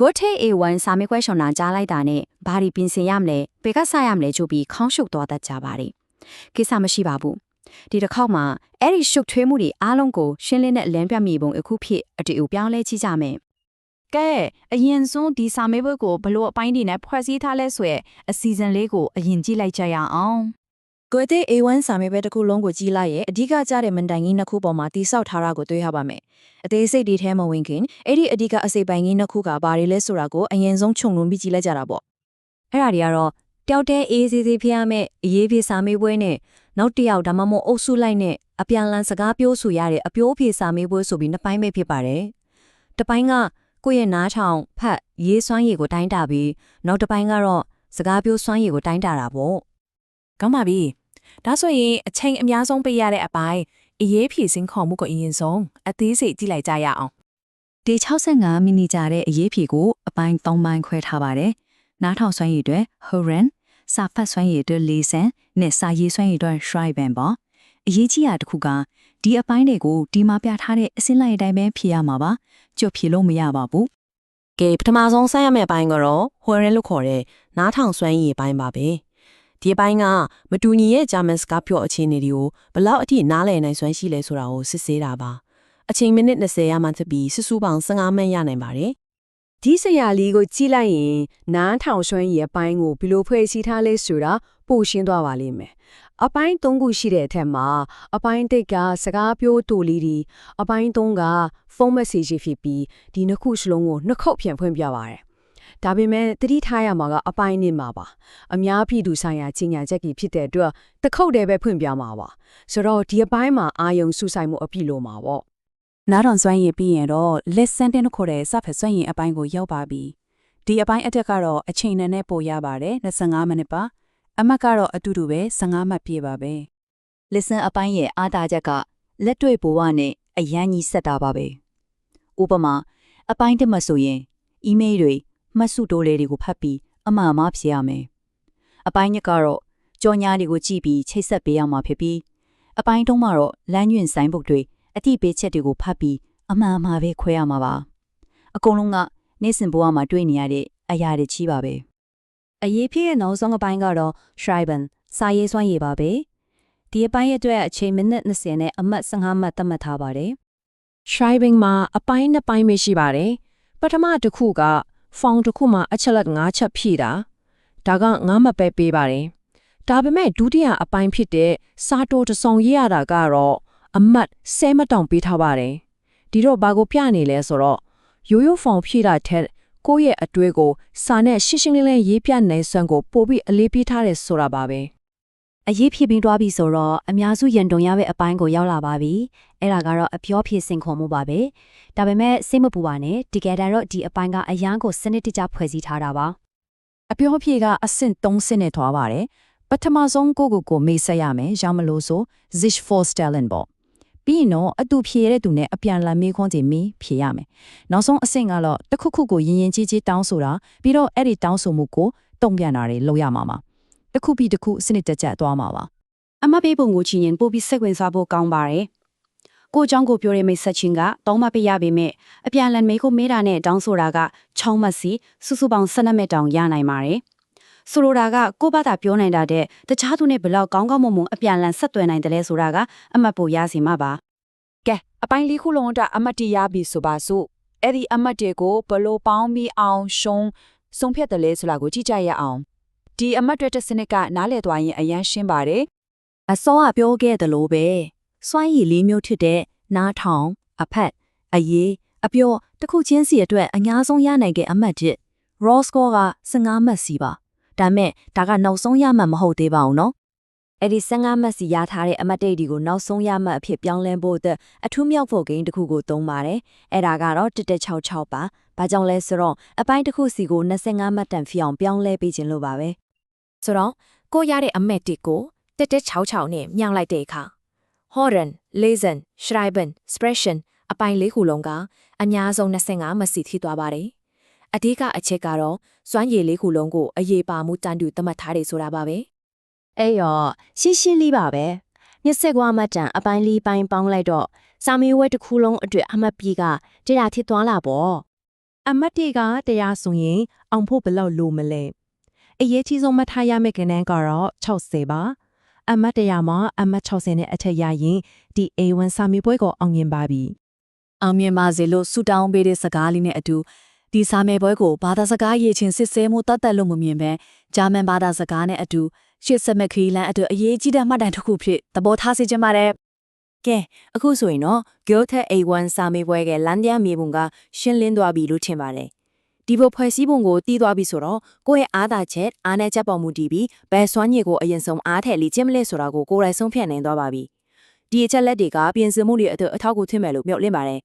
Gote A1 စာမေးပွဲရှောင်းတာကြားလိုက်တာနဲ့ဘာဒီပြင်ဆင်ရမလဲဘယ်ကစရမလဲကြိုပြီးခေါင်းရှုပ်သွားတတ်ကြပါတယ်ကိစ္စမရှိပါဘူးဒီတစ်ခေါက်မှာအဲ့ဒီရှုပ်ထွေးမှုတွေအားလုံးကိုရှင်းလင်းတဲ့အလင်းပြမြေပုံအခုဖြစ်အတူအပြောင်းလဲကြည့်ကြမယ်ကဲအရင်ဆုံးဒီစာမေးပွဲကိုဘလို့အပိုင်းတွေနဲ့ဖွဲ့စည်းထားလဲဆိုရယ်အစီအစဉ်လေးကိုအရင်ကြည့်လိုက်ကြရအောင် ကိုယ်တဲ့ A1 စာမေးပွဲတစ်ခုလုံးကိုကြီးလိုက်ရဲ့အဓိကကျတဲ့မန်တိုင်ကြီးနှစ်ခုပေါ်မှာတိဆောက်ထားတာကိုတွေ့ရပါမယ်။အသေးစိတ်ဒီထဲမဝင်ခင်အဲ့ဒီအဓိကအစိပ်ပိုင်းကြီးနှစ်ခုကဘာတွေလဲဆိုတာကိုအရင်ဆုံးခြုံငုံပြီးကြည့်လိုက်ကြတာပေါ့အဲ့ဒါတွေကတော့တယောက်တည်းအေးစေးစေးဖျားမဲ့အရေးပြေစာမေးပွဲနဲ့နောက်တစ်ယောက်ဒါမှမဟုတ်အုပ်စုလိုက်နဲ့အပြန်လန်စကားပြောဆိုရတဲ့အပြိုးအဖြေစာမေးပွဲဆိုပြီးနှစ်ပိုင်းပဲဖြစ်ပါတယ်။တစ်ပိုင်းကကိုယ့်ရဲ့နားထောင်ဖတ်ရေးစွမ်းရည်ကိုတိုင်းတာပြီးနောက်တစ်ပိုင်းကတော့စကားပြောစွမ်းရည်ကိုတိုင်းတာတာပေါ့ကောင်းပါပြီ ဒါဆိုရင်အချိန်အများဆုံးပေးရတဲ့အပိုင်းအရေးဖြည့်စင်းခေါ်မှုကိုအရင်ဆုံးအသေးစိတ်ကြည့်လိုက်ကြရအောင်။ဒီ65မိနစ်ကြာတဲ့အရေးဖြေကိုအပိုင်း3ပိုင်းခွဲထားပါတယ်။နားထောင်စွမ်းရည်အတွက် Horan စာဖတ်စွမ်းရည်အတွက် Listen နဲ့စာရေးစွမ်းရည်အတွက် Schreiben ပေါ့။အရေးကြီးတာတစ်ခုကဒီအပိုင်းတွေကိုဒီမှာပြထားတဲ့အစင်းလိုက်အတိုင်းပဲဖြေရမှာပါ။ကြွဖြေလို့မရပါဘူးကဲပထမဆုံးဆက်ရမယ့်အပိုင်းကတော့ဟွယ်ရဲလို့ခေါ်တဲ့နားထောင်စွမ်းရည်အပိုင်းပါပဲ ဒီအပိုင်းကမတူညီရဲ့ဂျာမန်စကားပြောအခြေအနေတွေကိုဘလောက်အထိနားလည်နိုင်စွမ်းရှိလဲဆိုတာကိုစစ်ဆေးတာပါအချိန်မိနစ်20ရမှသပြီးစစုပေါင်း15မိနစ်ရနိုင်ပါတယ်ဒီဆရာလေးကိုကြည့်လိုက်ရင်နားထောင်ရွှမ်းရည်အပိုင်းကိုဘယ်လိုဖွဲ့စည်းထားလဲဆိုတာပို့ရှင်းသွားပါလိမ့်မယ်။အပိုင်း၃ခုရှိတဲ့အထက်မှာအပိုင်း၁ကစကားပြောတူလေးဒီအပိုင်း၃ကဖုန်းမက်ဆေ့ချ်ဖြစ်ပြီးဒီနှစ်ခုစလုံးကိုနှစ်ခေါက်ပြန်ဖွင့်ပြပါတယ်။ ဒါပေမဲ့တတိထားရမှာကအပိုင်းနစ်မှာပါ။အများပြည်သူဆိုင်ရာကြီးညာချက်ကြီးဖြစ်တဲ့အတွက်တစ်ခေါက်တည်းပဲဖွင့်ပြမှာပါ။ဆိုတော့ဒီအပိုင်းမှာအာယုံစုဆိုင်မှုအပြည့်လို့မှာပေါ့နားထောင်စွမ်းရည်ပြီးရင်တော့ listen တင်ခေါ်တဲ့စဖက်စွမ်းရည်အပိုင်းကိုရောက်ပါပြီဒီအပိုင်းအတက်ကတော့အချိန်နဲ့နဲ့ပို့ရပါတယ်25မိနစ်ပါအမှတ်ကတော့အတူတူပဲ15မှတ်ပြည့်ပါပဲ။ Listen အပိုင်းရဲ့အားသာချက်ကလက်တွေ့ဘဝနဲ့အရန်ကြီးဆက်တာပါပဲ။ဥပမာအပိုင်းတစ်မှဆိုရင် email တွေ မှတ်စုတိုးလေးတွေကိုဖတ်ပြီးအမှန်အမှားဖြေရမယ်။အပိုင်းညက်ကတော့ကြော်ညာတွေကိုကြည့်ပြီးချိတ်ဆက်ပေးရမှာဖြစ်ပြီးအပိုင်းတုံးမှာတော့လမ်းညွှန်ဆိုင်ဘုတ်တွေအတိပေးချက်တွေကိုဖတ်ပြီးအမှန်အမှားပဲခွဲရမှာပါ။အကုန်လုံးကနေ့စဉ်ဘဝမှာတွေ့နေရတဲ့အရာတွေကြီးပါပဲ။အရေးဖြစ်ရဲ့နောက်ဆုံးအပိုင်းကတော့ Schreiben စာရေးစွမ်းရည်ပါပဲဒီအပိုင်းရဲ့အတွက်အချိန်မိနစ်20နဲ့အမှတ်15မှတ်သတ်မှတ်ထားပါတယ် Shriving မှာအပိုင်းနှစ်ပိုင်းပဲရှိပါတယ်။ပထမတစ်ခုက font တစ်ခုမှာအချက်လက်5ချက်ဖြည့်တာဒါက9မှတ်ပဲပေးပါတယ်။ဒါပေမဲ့ဒုတိယအပိုင်းဖြစ်တဲ့စာတိုတစ်စုံရေးရတာကတော့အမှတ်10မှတ်တောင်ပေးထားပါတယ်။ဒီတော့ဘာကိုပြနေလဲဆိုတော့ရိုးရိုး font ဖြည့်တာထက်ကိုယ့်ရဲ့အတွေ့ကိုစာနဲ့ရှင်းရှင်းလင်းလင်းရေးပြနိုင်စွမ်းကိုပို့ပြီးအလေးပေးထားတယ်ဆိုတာပါပဲ အရေးဖြစ်ပြီးသွားပြီဆိုတော့အများစုရန်တုံရတဲ့အပိုင်းကိုရောက်လာပါပြီအဲ့ဒါကတော့အပြောဖြစ်စင်ခေါ်မှုပါပဲဒါပေမဲ့စိတ်မပူပါနဲ့တကယ်တမ်းတော့ဒီအပိုင်းကအရန်ကိုစနစ်တကျဖွဲ့စည်းထားတာပါအပြောဖြေကအဆင့်3ဆင့်နဲ့ထွားပါတယ်ပထမဆုံးကိုကိုကိုမေးဆက်ရမယ်ရမလို့ဆို zich voorstellen ပေါ့ပြီးရင်တော့အတူဖြေရတဲ့သူနဲ့အပြန်လန်မေးခွန်းစီမေးဖြေရမယ်နောက်ဆုံးအဆင့်ကတော့တစ်ခုခုကိုရင်ရင်ကြီးကြီးတောင်းဆိုတာပြီးတော့အဲ့ဒီတောင်းဆိုမှုကိုတုံ့ပြန်တာတွေလုပ်ရမှာပါ တစ်ခုပြီးတစ်ခုစနစ်တကျသွားမှာပါ အမတ်ပေးပုံကိုချင်းရင်ပို့ပြီးစိတ်ဝင်စားဖို့ကောင်းပါတယ်ကိုအเจ้าကိုပြောရမိတ်ဆက်ချင်းကတောင်းမပေးရပေမဲ့အပြန်လန်မေးကိုမေးတာနဲ့တောင်းဆိုတာကချောင်းမစီစုစုပေါင်း12မိနစ်တောင်ရနိုင်ပါတယ်ဆိုလိုတာကကိုယ့်ဘာသာပြောနိုင်တာတဲ့တခြားသူနဲ့ဘယ်လောက်ကောင်းကောင်းမွန်မွန်အပြန်လန်ဆက်သွယ်နိုင်တယ်လဲဆိုတာကအမတ်ပိုရစီမှာပါ ကဲအပိုင်းလေးခုလုံးအတွက်အမှတ်တရပြီဆိုပါစို့အဲ့ဒီအမှတ်တွေကိုဘလို့ပေါင်းပြီးအောင်ရှုံးဆုံးဖြတ်တယ်လဲဆိုတာကိုကြည့်ကြရအောင် ဒီအမှတ်တွေတစ်စနစ်ကနားလည်သွားရင်အရန်ရှင်းပါတယ်အစောကပြောခဲ့သလိုပဲစွမ်းရည်လေးမျိုးဖြစ်တဲ့နားထောင်အဖက်အရေးအပြောတစ်ခုချင်းစီအတွက်အများဆုံးရနိုင်တဲ့အမှတ်တစ် raw score က15မှတ်စီပါဒါမဲ့ဒါကနောက်ဆုံးရမှတ်မဟုတ်သေးပါဘူးနော်အဲ့ဒီ15မှတ်စီရထားတဲ့အမှတ်တိတ်ဒီကိုနောက်ဆုံးရမှတ်အဖြစ်ပြောင်းလဲဖို့အတွက်အထူးမြောက်ဖို့ဂိမ်းတစ်ခုကိုသုံးပါတယ်အဲ့ဒါကတော့1166ပါဘာကြောင့်လဲဆိုတော့အပိုင်းတစ်ခုစီကို25မှတ်တန်ဖြစ်အောင်ပြောင်းလဲပေးခြင်းလို့ပါပဲ ဆိုတော့ကိုရတဲ့အမက်တစ်ကိုတက်တက်ချောက်ချောက်နဲ့မြောင်းလိုက်တဲ့အခါ Horan, Lesen, Schreiben, Expression အပိုင်းလေးခုလုံးကအများဆုံး25မစီထိသွားပါတယ်။အဓိကအချက်ကတော့စွမ်းရည်လေးခုလုံးကိုအရေးပါမှုတန်တူသတ်မှတ်ထားတယ်ဆိုတာပါပဲအဲ့ရောရှင်းရှင်းလေးပါပဲညက်ဆက်ကွာမတ်တန်အပိုင်းလေးပိုင်းပေါင်းလိုက်တော့စာမေးဝဲတစ်ခုလုံးအတွက်အမှတ်ပြီးကတရားထစ်သွားလာပေါ့အမတ်တီကတရားဆိုရင်အောင်ဖို့ဘယ်လောက်လိုမလဲ အရေးကြီးဆုံးမှတ်ထားရမယ့်ကဏ္ဍကတော့60ပါအမတ်တရားမှာအမတ်60နဲ့အထက်ရရင်ဒီ A1 စာမေးပွဲကိုအောင်မြင်ပါပြီအောင်မြင်ပါစေလို့ဆုတောင်းပေးတဲ့စကားလေးနဲ့အတူဒီစာမေးပွဲကိုဘာသာစကားရေးချင်းစစ်ဆဲမှုတတ်တတ်လို့မမြင်ပဲဂျာမန်ဘာသာစကားနဲ့အတူရှစ်ဆက်မခရီးလန်အတွက်အရေးကြီးတဲ့မှတ်တမ်းတစ်ခုဖြစ်သဘောထားစေချင်ပါတယ်ကဲအခုဆိုရင်တော့ Goethe A1 စာမေးပွဲကလမ်းတရားမြေပုံကရှင်းလင်းသွားပြီလို့ထင်ပါတယ် ဒီဘဖွဲ့စည်းပုံကိုတည်သွားပြီဆိုတော့ကိုယ့်ရဲ့အားသာချက်အားနဲ့ချက်ပေါ်မူတည်ပြီးဘယ်စွမ်းရည်ကိုအရင်ဆုံးအားထည့်လိကျင့်မလဲဆိုတာကိုကိုယ်တိုင်ဆုံးဖြတ်နိုင်သွားပါပြီဒီအချက်လက်တွေကပြင်ဆင်မှုတွေအတွက်အထောက်အကူဖြစ်မယ်လို့မျှော်လင့်ပါတယ်